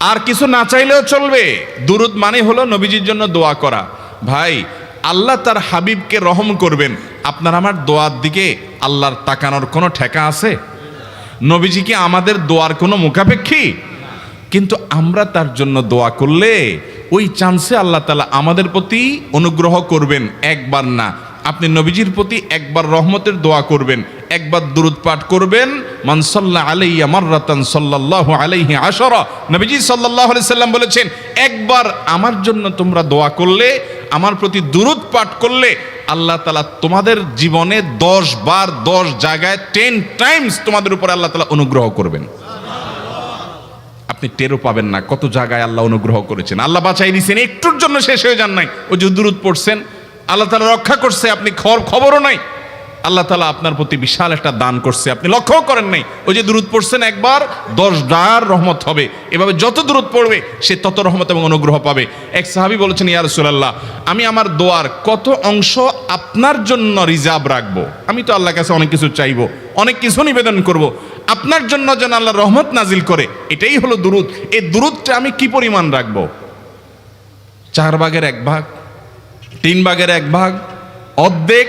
আর কিছু না চাইলেও চলবে। দুরুদ মানে হলো নবীজির জন্য দোয়া করা। ভাই, আল্লাহ তার হাবিবকে রহম করবেন। আপনার আমার দোয়ার দিকে আল্লাহর তাকানোর কোনো ঠেকা আছে? নবীজি কি আমাদের দোয়ার কোনো মুখাপেক্ষী? কিন্তু আমরা তার জন্য দোয়া করলে ওই চান্সে আল্লাহ তালা আমাদের প্রতি অনুগ্রহ করবেন। একবার না, আপনি নবীজির প্রতি একবার রহমতের দোয়া করবেন। একবার দুরুদ পাঠ করবেন মানসাল্লাহ আলাইয়া মাররাতান সাল্লাল্লাহু আলাইহি আশরা। নবীজি আলাইহি সাল্লাম বলেছেন, একবার আমার জন্য তোমরা দোয়া করলে, আমার প্রতি দুরুদ পাঠ করলে, আল্লাহ তালা তোমাদের জীবনে দশ বার, দশ জায়গায় টেন টাইমস তোমাদের উপর আল্লাহ তালা অনুগ্রহ করবেন। আপনি টেরও পাবেন না কত জায়গায় আল্লাহ অনুগ্রহ করেছেন। আল্লাহ বাঁচাই দিয়েছেন একটুর জন্য শেষ হয়ে যান নাই। ওই যে দূরত পড়ছেন, আল্লাহ তালা রক্ষা করছে, আপনি খবর খবরও নাই। আল্লাহ তালা আপনার প্রতি বিশাল একটা দান করছে। আপনি লক্ষ্যও করেন নাই, ওই যে দূরত পড়ছেন একবার, দশ ডার রহমত হবে। এভাবে যত দূরত পড়বে, সে তত রহমত এবং অনুগ্রহ পাবে। এক সাহাবি বলেছেন, ইয়া রাসূলুল্লাহ, আমি আমার দোয়ার কত অংশ আপনার জন্য রিজার্ভ রাখব? আমি তো আল্লাহর কাছে অনেক কিছু চাইব, অনেক কিছু নিবেদন করব। আপনার জন্য যেন আল্লাহ রহমত নাজিল করে, এটাই হলো দুরুদ। এই দুরুদটা আমি কি পরিমাণ রাখব? চার ভাগের এক ভাগ, তিন ভাগের এক ভাগ, অর্ধেক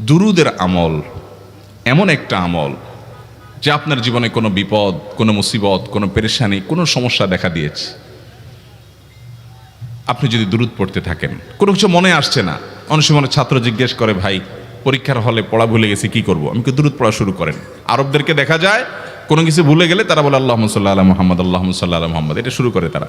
দুরুদের আমল এমন একটা আমল যে আপনার জীবনে কোনো বিপদ, কোনো মুসিবত, কোনো পেরেশানি, কোনো সমস্যা দেখা দিয়েছে। আপনি যদি দূরত পড়তে থাকেন, কোনো কিছু মনে আসছে না। অনেক সময় ছাত্র জিজ্ঞেস করে, ভাই, পরীক্ষার হলে পড়া ভুলে গেছি, কি করব? আমি কি দূরত পড়া শুরু করেন? আরবদেরকে দেখা যায়, কোনো কিছু ভুলে গেলে তারা বলে আল্লাহ সাল্লাহ আল্লাহ মোহাম্মদ আল্লাহ সাল্লাহ মোহাম্মদ। এটা শুরু করে তারা।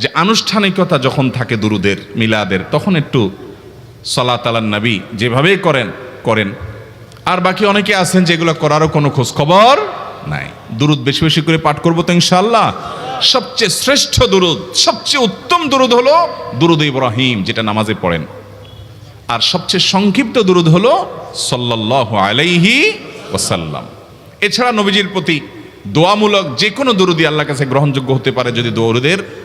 যে আনুষ্ঠানিকতা যখন থাকে দুরুদের, মিলাদের, তখন একটু সলা তালান নবী যেভাবে করেন করেন। আর বাকি অনেকে আছেন যেগুলো করারও কোনো খোঁজ খবর নাই। দুরুদ বেশি বেশি করে পাঠ করব তো ইনশাল্লাহ সবচেয়ে শ্রেষ্ঠ দুরুদ, সবচেয়ে উত্তম দুরুদ হলো দুরুদ ইব্রাহিম, যেটা নামাজে পড়েন। আর সবচেয়ে সংক্ষিপ্ত দুরুদ হলো সাল্লাহ আলাইহি ওসাল্লাম এছাড়া নবীজির প্রতি দোয়ামূলক যে কোনো দুরুদি আল্লাহ কাছে গ্রহণযোগ্য হতে পারে যদি দৌরুদের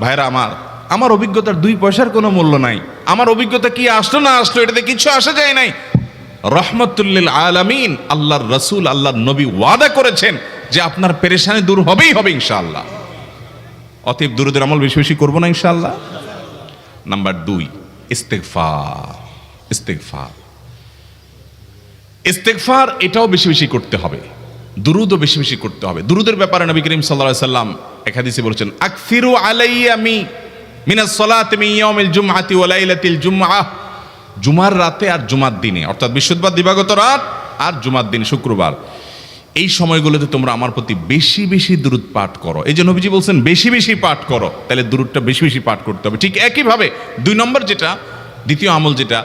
ভাইরা, আমার আমার অভিজ্ঞতার দুই পয়সার কোনো মূল্য নাই। আমার অভিজ্ঞতা কি আসলো না আসলো, এটাতে কিছু আসা যায় নাই। রহমতুল্লিল আলামিন আল্লাহর রসুল, আল্লাহর নবী ওয়াদা করেছেন যে আপনার পেরেশানি দূর হবেই হবে ইনশাআল্লাহ। অতএব দুরুদের আমল বেশি বেশি করব না ইনশাআল্লাহ। নাম্বার দুই ইস্তেকফার ইস্তেকফার ইস্তেকফার এটাও বেশি বেশি করতে হবে। দুরুদও বেশি বেশি করতে হবে। দুরুদের ব্যাপারে নবী করিম সাল্লাল্লাহু সাল্লাম এক হাদিসে বলেছেন, আকফিরু আলাইয়া মি মিনাস সালাতি ইয়াউমিল জুমআতি ওয়া লাইলাতিল জুমআহ জুমার রাতে আর জুমার দিনে, অর্থাৎ বৃহস্পতিবার দিবাগত রাত আর জুমার দিন শুক্রবার। এই সময়গুলোতে তোমরা আমার প্রতি বেশি বেশি দূরত পাঠ করো। এই যে নবীজি বলছেন, বেশি বেশি পাঠ করো। তাহলে দূরতটা বেশি বেশি পাঠ করতে হবে। ঠিক একইভাবে দুই নম্বর যেটা, দ্বিতীয় আমল যেটা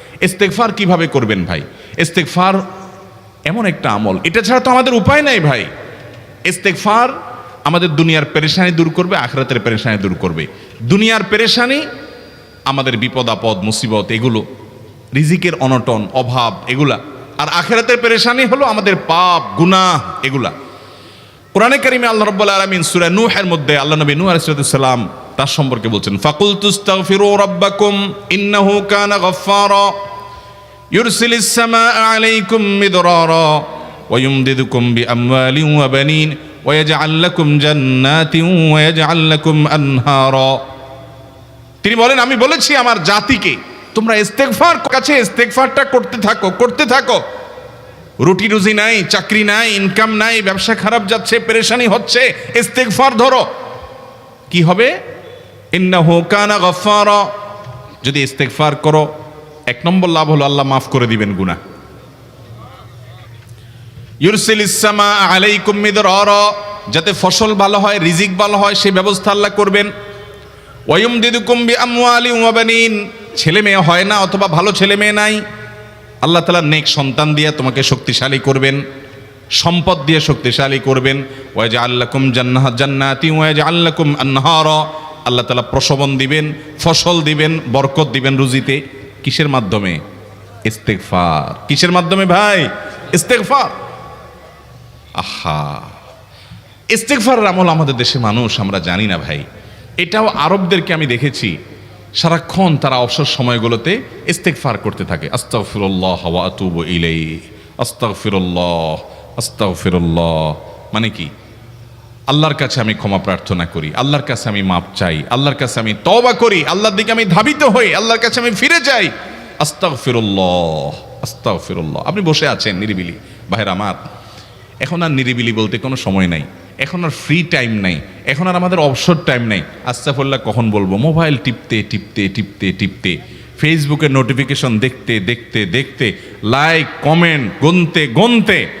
ইস্তেকফার কীভাবে করবেন ভাই? ইস্তেকফার এমন একটা আমল। এটা ছাড়া তো আমাদের উপায় নাই ভাই। ইস্তেকফার আমাদের দুনিয়ার পেরেশানি দূর করবে, আখরাতের পেরেশানি দূর করবে। দুনিয়ার পেরেশানি আমাদের বিপদ, আপদ, মুসিবত, এগুলো, রিজিকের অনটন, অভাব, এগুলা। আর আখেরাতের পেরেশানি হলো আমাদের পাপ, গুনাহ, এগুলা। কোরআনে কারিমে আল্লাহ রাব্বুল আলামিন সূরা নূহের মধ্যে আল্লাহ নবী নূহ আলাইহিস সালাম তার সম্পর্কে বলছেন ফাকুল তুস্তাগফিরু রাব্বাকুম ইন্নাহু কানা গাফফারা। ইউরসিলিস সামাআ আলাইকুম মিদরারা ويمددكم بأموال وبنين ويجعل لكم جنات ويجعل لكم أنهارا তিনি বলেন আমি বলেছি আমার জাতিকে তোমরা ইস্তেগফার কাছে ইস্তেগফারটা করতে থাকো করতে থাকো রুটি রুজি নাই চাকরি নাই ইনকাম নাই ব্যবসা খারাপ যাচ্ছে পেরেশানি হচ্ছে ইস্তেগফার ধরো কি হবে ইন্নাহু কানা গফফারা যদি ইস্তেগফার করো এক নম্বর লাভ হলো আল্লাহ মাফ করে দিবেন আলাইকুম মিদরারা, যাতে ফসল ভালো হয়, রিজিক ভালো হয় সেই ব্যবস্থা আল্লাহ করবেন। ওয়ুম দিদুকুম বি আমওয়ালি ওয়া ছেলে মেয়ে হয় না অথবা ভালো ছেলে মেয়ে নাই, আল্লাহ তালা নেক সন্তান দিয়ে তোমাকে শক্তিশালী করবেন, সম্পদ দিয়ে শক্তিশালী করবেন। ওয়াজ আল্লাকুম জান্নাহ জান্নাতি ওয়াজ আল্লাকুম আনহার, আল্লাহ তালা প্রসবন দিবেন, ফসল দিবেন, বরকত দিবেন রুজিতে। কিসের মাধ্যমে? ইস্তেগফার। কিসের মাধ্যমে ভাই? ইস্তেগফার। আহা। ইস্তেগফারের আমল আমাদের দেশে মানুষ, আমরা জানি না ভাই। এটাও আরবদেরকে আমি দেখেছি। সারাক্ষণ তারা অবসর সময়গুলোতে ইস্তেগফার করতে থাকে। আস্তাগফিরুল্লাহ ওয়া আতুবু ইলাই আস্তাগফিরুল্লাহ আস্তাগফিরুল্লাহ। মানে কি? আল্লাহর কাছে আমি ক্ষমা প্রার্থনা করি, আল্লাহর কাছে আমি মাপ চাই, আল্লাহর কাছে আমি তওবা করি, আল্লাহর দিকে আমি ধাবিত হই, আল্লাহর কাছে আমি ফিরে যাই। আস্তাগফিরুল্লাহ আস্তাগফিরুল্লাহ। আপনি বসে আছেন নিরিবিলি। ভাইয়ের আমার, এখন আর নিরিবিলি বলতে কোনো সময় নাই। এখন আর ফ্রি টাইম নাই। এখন আর আমাদের অবসর টাইম নাই। আস্তাফল্লাহ কখন বলব? মোবাইল টিপতে টিপতে টিপতে টিপতে। ফেসবুকের নোটিফিকেশন দেখতে দেখতে দেখতে। লাইক কমেন্ট গুনতে গুনতে।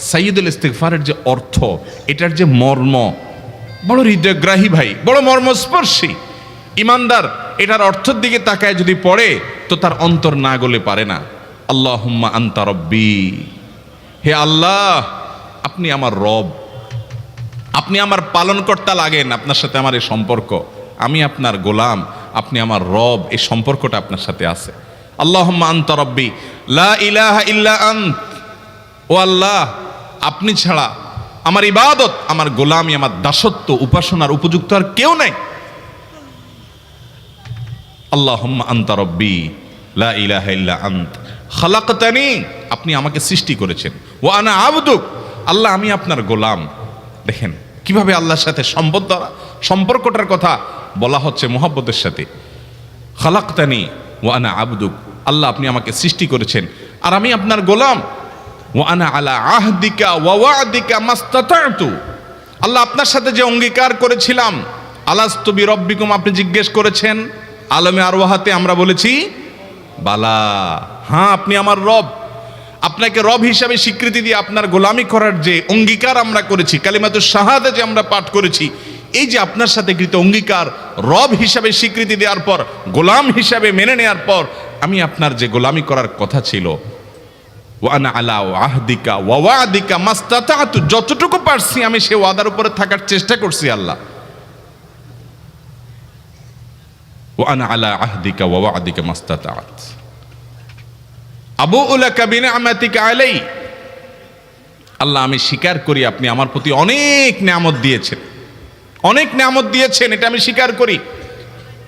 সাইয়দুল ইস্তেকফারের যে অর্থ, এটার যে মর্ম, বড় হৃদয়গ্রাহী ভাই, বড় মর্মস্পর্শী। ইমানদার, এটার অর্থের দিকে তাকায় যদি পড়ে, তো তার অন্তর না গলে পারে না। আল্লাহ আন্তা রব্বি। হে আল্লাহ, আপনি আমার রব। আপনি আমার পালনকর্তা লাগেন আপনার সাথে আমার এই সম্পর্ক। আমি আপনার গোলাম, আপনি আমার রব, এই সম্পর্কটা আপনার সাথে আছে। আল্লাহ আন্ত রব্বি। লা ইলাহা ইল্লা আন্ত। ও আল্লাহ আপনি ছাড়া আমার ইবাদত, আমার গোলামি, আমার দাসত্ব, উপাসনার উপযুক্ত আর কেউ নাই। আল্লাহ আন্ত রব্বি, লা ইলাহা ইল্লা আন্ত। খালাকতানি, আপনি আমাকে সৃষ্টি করেছেন। ও আনা আবদুক, আল্লাহ আমি আপনার গোলাম। দেখেন, কীভাবে আল্লাহর সাথে সম্বদ্ধ সম্পর্কটার কথা বলা হচ্ছে মোহাব্বতের সাথে। খালাকতানি ও আনা আবদুক, আল্লাহ আপনি আমাকে সৃষ্টি করেছেন। আর আমি আপনার গোলাম। ও আনা আলা আহদিকা ওয়াদিকা মাস্তাতু আল্লাহ আপনার সাথে যে অঙ্গীকার করেছিলাম আলাস্তবি রব্বিকুম আপনি জিজ্ঞেস করেছেন, আলমে আরওয়াহাতে আমরা বলেছি, বালা। হ্যাঁ আপনি আমার রব। আপনাকে রব হিসাবে স্বীকৃতি দিয়ে আপনার গোলামি করার যে অঙ্গীকার আমরা করেছি কালিমাতুর শাহাদা যে আমরা পাঠ করেছি, এই যে আপনার সাথে কৃত অঙ্গীকার, রব হিসাবে স্বীকৃতি দেওয়ার পর, গোলাম হিসাবে মেনে নেওয়ার পর, আমি আপনার যে গোলামি করার কথা ছিল আলা যতটুকু পারছি আমি সে ওয়াদার উপরে থাকার চেষ্টা করছি আল্লাহ। আলা আবু বিনিআমাতিকা আলাই আল্লাহ, আমি স্বীকার করি আপনি আমার প্রতি অনেক নিয়ামত দিয়েছেন। অনেক নিয়ামত দিয়েছেন, এটা আমি স্বীকার করি।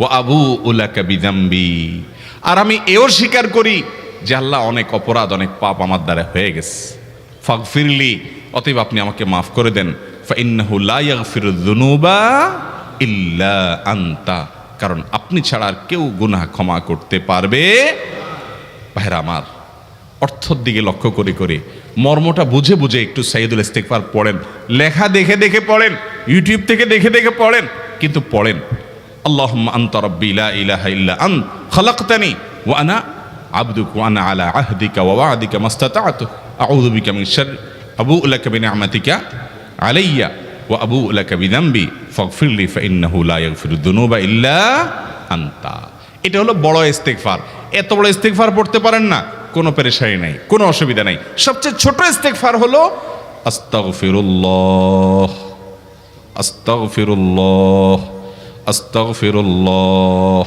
ও আবু উলাকা বিদাম্বি আর আমি এও স্বীকার করি যে আল্লাহ অনেক অপরাধ, অনেক পাপ আমার দ্বারা হয়ে গেছে। ফাগফিরলি, অতএব আপনি আমাকে মাফ করে দেন। ইল্লা আনতা। কারণ আপনি ছাড়া আর কেউ গুনাহ ক্ষমা করতে পারবে ভাইরা আমার। অর্থর দিকে লক্ষ্য করে করে মর্মটা বুঝে বুঝে একটু সাইদুল ইস্তেকবার পড়েন। লেখা দেখে দেখে পড়েন। ইউটিউব থেকে দেখে দেখে পড়েন। কিন্তু পড়েন। আল্লাহ আন্ত রব্বি লা ইলাহা ইল্লা আন, খালাকতানি ওয়া ওয়া আনা আলা আহদিকা ওয়া ওয়াদিকা মাস্তাতাতু। আউযু বিকা মিন শার আবু লাকা বিনিআমাতিকা আলাইয়া ওয়া আবু লাকা বিযামবি ফাগফিরলি ফাইন্নাহু লা ইয়াগফিরু যুনুবা ইল্লা আনতা। এটা হলো বড় ইস্তেকফার এত বড় ইস্তেকফার পড়তে পারেন না। কোনো পেরেশানি নাই, কোনো অসুবিধা নাই। সবচেয়ে ছোট ইস্তেকফার হলো আস্তাগফিরুল্লাহ। আস্তাগফিরুল্লাহ। আস্তাগফিরুল্লাহ।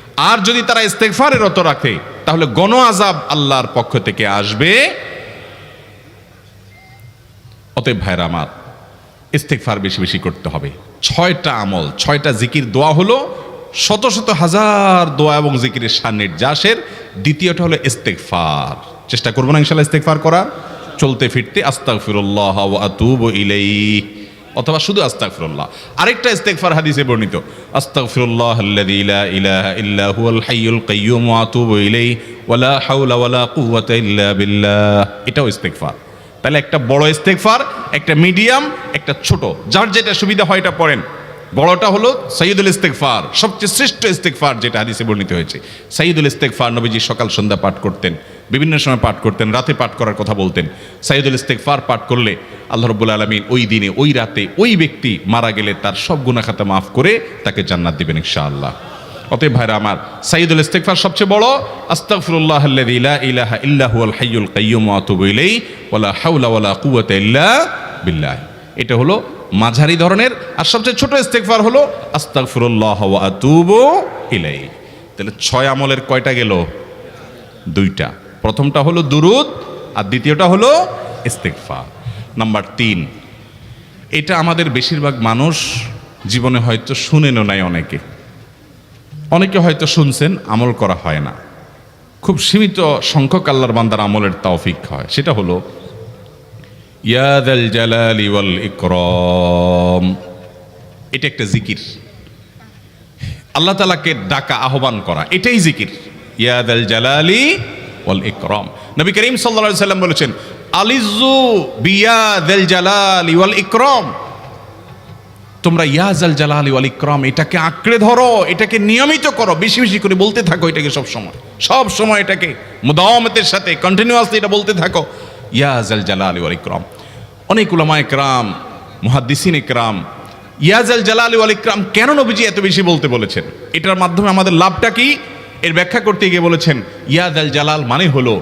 আর যদি তারা ইস্তেকফারে রত রাখে, তাহলে গণ আজাব আল্লাহর পক্ষ থেকে আসবে। অতএব ভাইরা আমার ইস্তেকফার বেশি বেশি করতে হবে। ছয়টা আমল, ছয়টা জিকির দোয়া হলো, শত শত হাজার দোয়া এবং জিকিরের সান্নির্যাসের দ্বিতীয়টা হলো ইস্তেকফার চেষ্টা করব না ইনশাল্লাহ ইস্তেকফার করা চলতে ফিরতে, আস্তাগফিরুল্লাহ ওয়া আতুবু ইলাইহি। অথবা শুধু আস্তাগফিরুল্লাহ। আরেকটা ইস্তেগফার হাদিসে বর্ণিত, আস্তাগফিরুল্লাহ আল্লাযী লা ইলাহা ইল্লা হুয়াল হাইয়ুল কাইয়্যুম ওয়া আতুবু ইলাইহি ওয়ালা হাওলা ওয়ালা কুওয়াতা ইল্লা বিল্লাহ। এটাও ইস্তেগফার। তাহলে একটা বড় ইস্তেগফার, একটা মিডিয়াম, একটা ছোট। যার যেটা সুবিধা হয় এটা পড়েন। বড়টা হলো সৈয়দুল ইস্তেগফার, সবচেয়ে শ্রেষ্ঠ ইস্তেগফার যেটা হাদিসে বর্ণিত হয়েছে। সৈয়দুল ইস্তেগফার নবীজি সকাল সন্ধ্যা পাঠ করতেন। বিভিন্ন সময় পাঠ করতেন, রাতে পাঠ করার কথা বলতেন। সাইদুল ইস্তেগফার পাঠ করলে আল্লাহ রব্বুল আলমিন ওই দিনে, ওই রাতে ওই ব্যক্তি মারা গেলে তার সব গুণাখাতা মাফ করে তাকে জান্নাত দিবেন ইনশাআল্লাহ। অতএব ভাইরা আমার সাইদুল ইস্তেগফার সবচেয়ে বড় আস্তাগফিরুল্লাহ আল্লাযী ইলাহা ইল্লা হুয়াল হাইয়ুল কাইয়্যুম ওয়া আতুবু ইলাইহি, ওয়ালা হাওলা ওয়ালা কুওয়াতা ইল্লা বিল্লাহ। এটা হলো মাঝারি ধরনের, আর সবচেয়ে ছোট ইস্তেগফার হলো আস্তাগফিরুল্লাহ ওয়া আতুবু ইলাইহি। তাহলে ছয় আমলের কয়টা গেল? দুইটা। প্রথমটা হলো দুরুদ, আর দ্বিতীয়টা হলো ইস্তেগফার। নাম্বার তিন, এটা আমাদের বেশিরভাগ মানুষ জীবনে হয়তো শুনেনও নাই অনেকে। অনেকে হয়তো শুনছেন, আমল করা হয় না। খুব সীমিত সংখ্যক আল্লাহর বান্দার আমলের তৌফিক হয়। সেটা হলো ইয়াদাল জালালি ওয়াল ইকরম। এটা একটা জিকির। আল্লাহ তালাকে ডাকা, আহ্বান করা, এটাই জিকির। ইয়াদাল জালালি ওয়াল ইকরম। নবী করিম সাল্লা সাল্লাম বলেছেন আলিজু বিয়াদাল জালালি ওয়াল ইকরম। তোমরা জালালি ইকরম, এটাকে আঁকড়ে ধরো, এটাকে নিয়মিত করো, বেশি বেশি করে বলতে থাকো এটাকে সব সময়। সব সময় এটাকে মুদাওয়ামতের সাথে কন্টিনিউয়াসলি এটা বলতে থাকো। ইয়াজাল জালালি ওয়াল ইকরম। অনেক জালালি ইকরাম কেন নবীজি এত বেশি বলতে বলেছেন? এটার মাধ্যমে আমাদের লাভটা কি? এর ব্যাখ্যা করতে গিয়ে বলেছেন ইয়াজাল জালাল মানে হলো,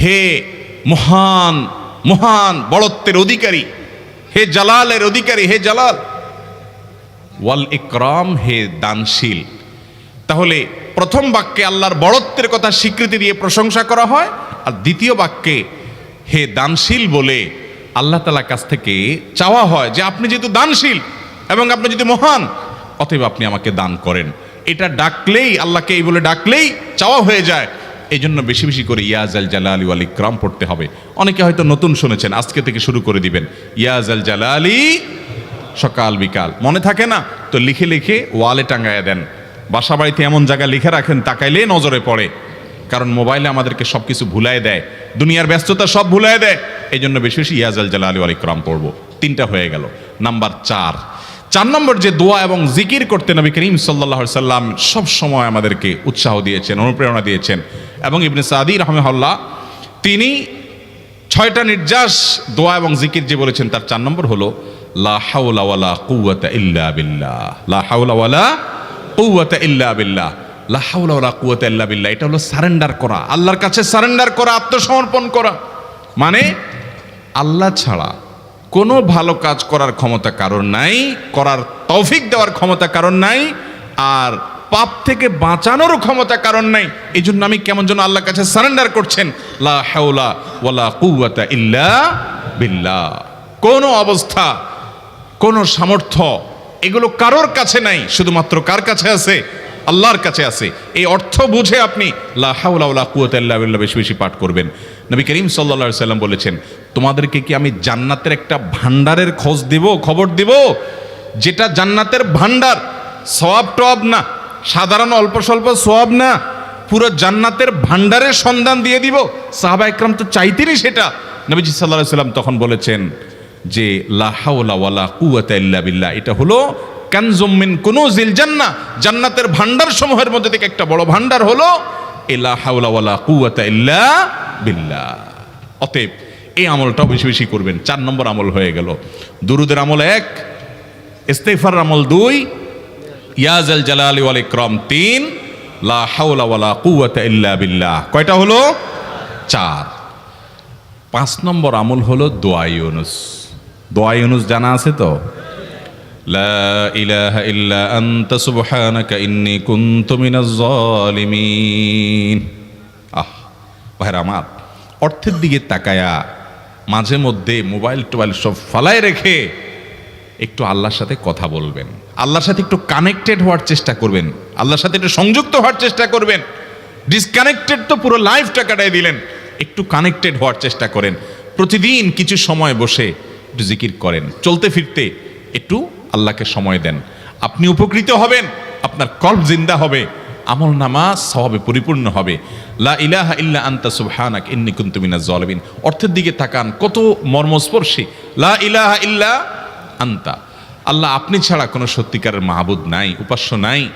হে মহান মহান বড়ত্বের অধিকারী, হে জালালের অধিকারী, হে জালাল, ওয়াল ইকরাম, হে দানশীল। তাহলে প্রথম বাক্যে আল্লাহর বড়ত্বের কথা স্বীকৃতি দিয়ে প্রশংসা করা হয়, আর দ্বিতীয় বাক্যে, হে দানশীল বলে আল্লাহ তালার কাছ থেকে চাওয়া হয় যে, আপনি যেহেতু দানশীল এবং আপনি যদি মহান, অতএব আপনি আমাকে দান করেন। এটা ডাকলেই, আল্লাহকে এই বলে ডাকলেই চাওয়া হয়ে যায়। এই জন্য বেশি বেশি করে ইয়াজ আল জালা আলী ওয়াল ইকরাম পড়তে হবে। অনেকে হয়তো নতুন শুনেছেন, আজকে থেকে শুরু করে দিবেন। ইয়াজ আল জালালি সকাল বিকাল। মনে থাকে না? তো লিখে লিখে ওয়ালে টাঙ্গায় দেন। বাসা বাড়িতে এমন জায়গায় লিখে রাখেন তাকাইলে নজরে পড়ে। কারণ মোবাইলে আমাদেরকে সব কিছু ভুলায় দেয়। দুনিয়ার ব্যস্ততা সব ভুলায় দেয়। এই জন্য বেশি বেশি ইয়াজ আল জালালি ওয়াল ইকরাম পড়ব। তিনটা হয়ে গেল। নাম্বার চার চার নম্বর যে দোয়া এবং জিকির করতে নবী করিম সাল্লাহ সাল্লাম সব সময় আমাদেরকে উৎসাহ দিয়েছেন, অনুপ্রেরণা দিয়েছেন। এবং ইবনে সাদি রহমহল্লা তিনি ছয়টা নির্যাস দোয়া এবং জিকির যে বলেছেন, তার চার নম্বর হলো ইল্লা বিল্লাহ। ইল্লা বিল্লাহ। বিল্লাহ, এটা হলো সারেন্ডার করা, আল্লাহর কাছে সারেন্ডার করা, আত্মসমর্পণ করা। মানে আল্লাহ ছাড়া কোনো ভালো কাজ করার ক্ষমতা কারণ নাই, করার তৌফিক দেওয়ার ক্ষমতা কারণ নাই, আর পাপ থেকে বাঁচানোরও ক্ষমতা কারণ নাই। এই জন্য আমি কেমন যেন আল্লাহর কাছে সারেন্ডার করছেন। লা কুওয়াতা ইল্লা বিল্লাহ। কোনো অবস্থা, কোনো সামর্থ্য এগুলো কারোর কাছে নাই, শুধুমাত্র কার কাছে আছে? আল্লাহর কাছে আছে। এই অর্থ বুঝে আপনি লা হাওলা ওয়ালা বিল্লাহ বেশি বেশি পাঠ করবেন। নবী করিম আলাইহি সাল্লাম বলেছেন, তোমাদেরকে কি আমি জান্নাতের একটা ভান্ডারের খোঁজ দিব, খবর দিব? যেটা জান্নাতের ভান্ডার সওয়াব টব না, সাধারণ অল্প স্বল্প সোয়াব না, পুরো জান্নাতের ভান্ডারের সন্ধান দিয়ে দিব। সাহাবা একরাম তো চাইতেনই সেটা। নবীজি সাল্লাহ সাল্লাম তখন বলেছেন যে ওয়ালা কুয়াতা বিল্লাহ। এটা হলো কানজুমিন কোনো জিল জান্না। জান্নাতের ভান্ডার সমূহের মধ্যে থেকে একটা বড় ভান্ডার হলো, এ ওয়ালা কুয়াতা বিল্লাহ। অতএব এই আমলটাও বেশি বেশি করবেন। চার নম্বর আমল হয়ে গেল। দুরুদের আমল এক ইস্তেফার আমল দুই ইয়াজাল জালালি ওয়াল ইকরাম তিন, লা হাওলা ওয়ালা কুওয়াতা ইল্লা বিল্লাহ। কয়টা হলো? চার। পাঁচ নম্বর আমল হলো দোয়া ইউনুস। দোয়া ইউনুস জানা আছে তো? লা ইলাহা ইল্লা আনতা সুবহানাকা ইন্নী কুনতু মিনাজ জালিমিন ভাইরা আমার অর্থের দিকে তাকায়া মাঝে মধ্যে মোবাইল টোবাইল সব ফালায় রেখে একটু আল্লাহর সাথে কথা বলবেন। আল্লাহর সাথে একটু কানেক্টেড হওয়ার চেষ্টা করবেন। আল্লাহর সাথে একটু সংযুক্ত হওয়ার চেষ্টা করবেন। ডিসকানেক্টেড তো পুরো লাইফটা কাটাই দিলেন। একটু কানেক্টেড হওয়ার চেষ্টা করেন। প্রতিদিন কিছু সময় বসে একটু জিকির করেন। চলতে ফিরতে একটু আল্লাহকে সময় দেন। আপনি উপকৃত হবেন, আপনার কল্প জিন্দা হবে। আমল নামা স্বভাবে পরিপূর্ণ হবে। লা ইলাহা ইল্লা আন্তা সুবহানাক, ইন্নি কুনতু মিনাজ জালিমিন। অর্থের দিকে তাকান, কত মর্মস্পর্শী। লা ইলাহা ইল্লা আন্তা। আল্লাহ আপনি ছাড়া কোনো সত্যিকারের মাহবুদ নাই, উপাস্য নাই।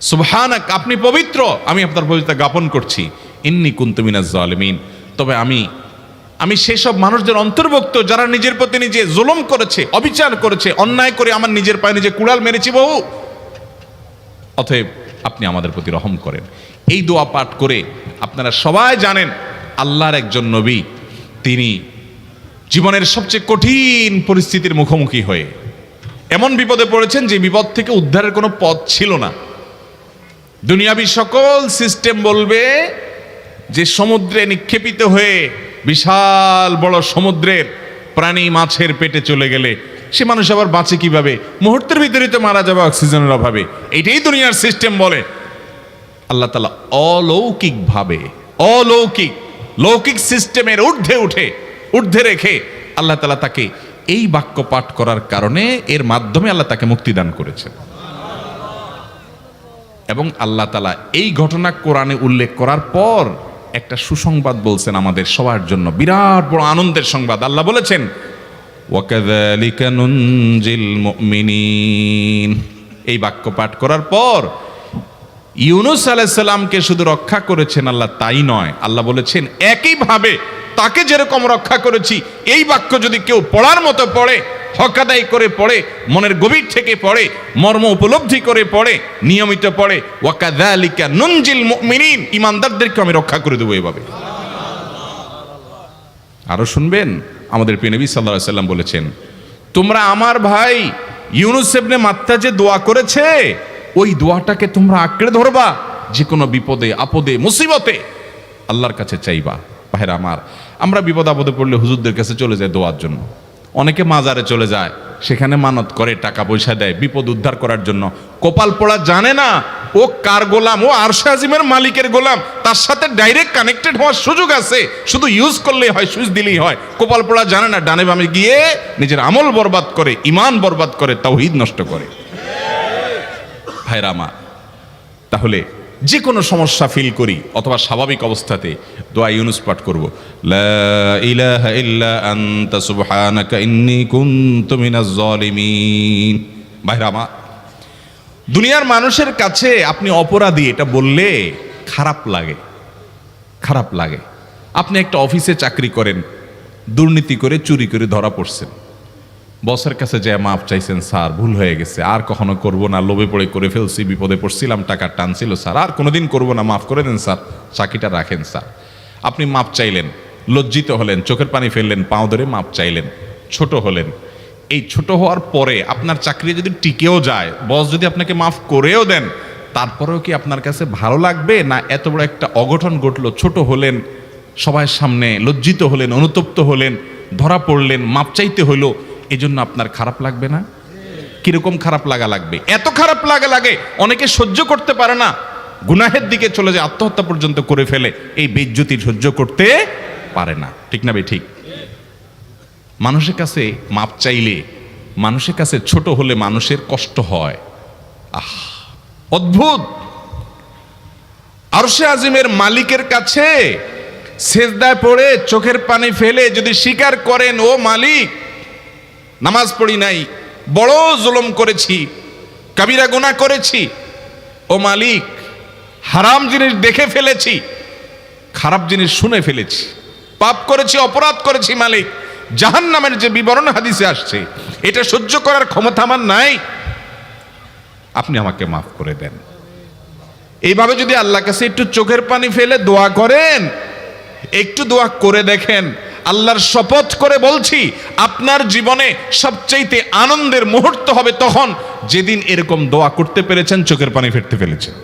সুবহানাক, আপনি পবিত্র। আমি আপনার পবিত্রতা জ্ঞাপন করছি। ইন্নি কুনতু মিনাজ জালিমিন। তবে আমি আমি সেসব মানুষদের অন্তর্ভুক্ত যারা নিজের প্রতি নিজে জুলুম করেছে, অবিচার করেছে, অন্যায় করে আমার নিজের পায়ে নিজে কুড়াল মেরেছি বহু। অতএব আপনি আমাদের প্রতি রহম করেন। এই দোয়া পাঠ করে আপনারা সবাই জানেন, আল্লাহর একজন নবী, তিনি জীবনের সবচেয়ে কঠিন পরিস্থিতির মুখোমুখি হয়ে এমন বিপদে পড়েছেন যে বিপদ থেকে উদ্ধারের কোনো পথ ছিল না। দুনিয়াবি সকল সিস্টেম বলবে যে সমুদ্রে নিক্ষেপিত হয়ে বিশাল বড় সমুদ্রের প্রাণী মাছের পেটে চলে গেলে সে মানুষ আবার বাঁচে কীভাবে? মুহূর্তের ভিতরে তো মারা যাবে অক্সিজেনের অভাবে। এটাই দুনিয়ার সিস্টেম বলে। আল্লাহ তালা অলৌকিকভাবে, অলৌকিক, লৌকিক সিস্টেমের ঊর্ধ্বে উঠে, ঊর্ধ্বে রেখে আল্লাহ তালা তাকে এই বাক্য পাঠ করার কারণে এর মাধ্যমে আল্লাহ তাকে মুক্তিদান করেছেন। এবং আল্লাহ তালা এই ঘটনা কোরআনে উল্লেখ করার পর একটা সুসংবাদ বলছেন আমাদের সবার জন্য। বিরাট বড় আনন্দের সংবাদ। আল্লাহ বলেছেন এই বাক্য পাঠ করার পর ইউনুস আলাইসাল্লামকে শুধু রক্ষা করেছেন আল্লাহ, তাই নয়। আল্লাহ বলেছেন, একইভাবে তাকে যেরকম রক্ষা করেছি, এই বাক্য যদি কেউ পড়ার মতো পড়ে হকাদাই করে পড়ে, মনের গভীর থেকে পড়ে, মর্ম উপলব্ধি করে পড়ে, নিয়মিত পড়ে ওয়াকাদালিকা নুনজিল মুমিনিন, ইমানদারদেরকে আমি রক্ষা করে দেবো এভাবে। আরও শুনবেন? আমাদের পিনবী সাল্লা সাল্লাম বলেছেন, তোমরা আমার ভাই ইউনুসেবনে মাত্রা যে দোয়া করেছে, ওই দোয়াটাকে তোমরা আঁকড়ে ধরবা, যে কোনো বিপদে, আপদে, মুসিবতে আল্লাহর কাছে চাইবা। ভাইরা আমার, আমরা বিপদ আপদে পড়লে হুজুরদের কাছে চলে যায় দোয়ার জন্য। অনেকে মাজারে চলে যায়, সেখানে মানত করে, টাকা পয়সা দেয়, বিপদ উদ্ধার করার জন্য। কপাল পোড়া জানে না, ও কার গোলাম, ও আরশা আজিমের মালিকের গোলাম, তার সাথে ডাইরেক্ট কানেক্টেড হওয়ার সুযোগ আছে। শুধু ইউজ করলেই হয়, সুইচ দিলেই হয়। কপাল পোড়া জানে না, ডানে বামে গিয়ে নিজের আমল বরবাদ করে ইমান বরবাদ করে তাওহিদ নষ্ট করে। ভাইরা আমার, তাহলে যে কোনো সমস্যা ফিল করি অথবা স্বাভাবিক অবস্থাতে দোয়া ইউনুস পাঠ করব। ভাইরা দুনিয়ার মানুষের কাছে আপনি অপরাধী, এটা বললে খারাপ লাগে। খারাপ লাগে। আপনি একটা অফিসে চাকরি করেন, দুর্নীতি করে, চুরি করে ধরা পড়ছেন। বসের কাছে যে মাপ চাইছেন, স্যার, ভুল হয়ে গেছে। আর কখনো করব না। লোভে পড়ে করে ফেলছি, বিপদে পড়ছিলাম, টাকা টানছিল, স্যার। আর কোনোদিন করব না। মাফ করে দেন, স্যার। চাকরিটা রাখেন, স্যার। আপনি মাপ চাইলেন। লজ্জিত হলেন, চোখের পানি ফেললেন, পাও ধরে মাপ চাইলেন। ছোট হলেন। এই ছোট হওয়ার পরে আপনার চাকরি যদি টিকেও যায়, বস যদি আপনাকে মাফ করেও দেন, তারপরেও কি আপনার কাছে ভালো লাগবে? না এত বড় একটা অঘটন ঘটলো? ছোট হলেন, সবার সামনে লজ্জিত হলেন, অনুতপ্ত হলেন, ধরা পড়লেন, মাপ চাইতে হলো এজন্য আপনার খারাপ লাগবে না? কীরকম খারাপ লাগা লাগবে? এত খারাপ লাগা লাগে, অনেকে সহ্য করতে পারে না। গুনাহের দিকে চলে যায়, আত্মহত্যা পর্যন্ত করে ফেলে। এই বেজ্জতি সহ্য করতে পারে না। ঠিক না বে ঠিক? মানুষের কাছে মাপ চাইলে, মানুষের কাছে ছোট হলে মানুষের কষ্ট হয়। আহ, অদ্ভুত! আরশে আজিমের মালিকের কাছে সেজদায় পড়ে চোখের পানি ফেলে যদি স্বীকার করেন, ও মালিক নামাজ পড়ি নাই, বড় জুলুম করেছি, কাবিরা গুনাহ করেছি। ও মালিক, হারাম জিনিস দেখে ফেলেছি, খারাপ জিনিস শুনে ফেলেছি। পাপ করেছি, অপরাধ করেছি মালিক জাহান নামের যে বিবরণ হাদিসে আসছে, এটা সহ্য করার ক্ষমতা আমার নাই। আপনি আমাকে মাফ করে দেন। এইভাবে যদি আল্লাহ কাছে একটু চোখের পানি ফেলে দোয়া করেন, একটু দোয়া করে দেখেন আল্লাহর শপথ করে বলছি, আপনার জীবনে সবচাইতে আনন্দের মুহূর্ত হবে তখন যেদিন এরকম দোয়া করতে পেরেছেন, চোখের পানি ফেটতে ফেলেছেন।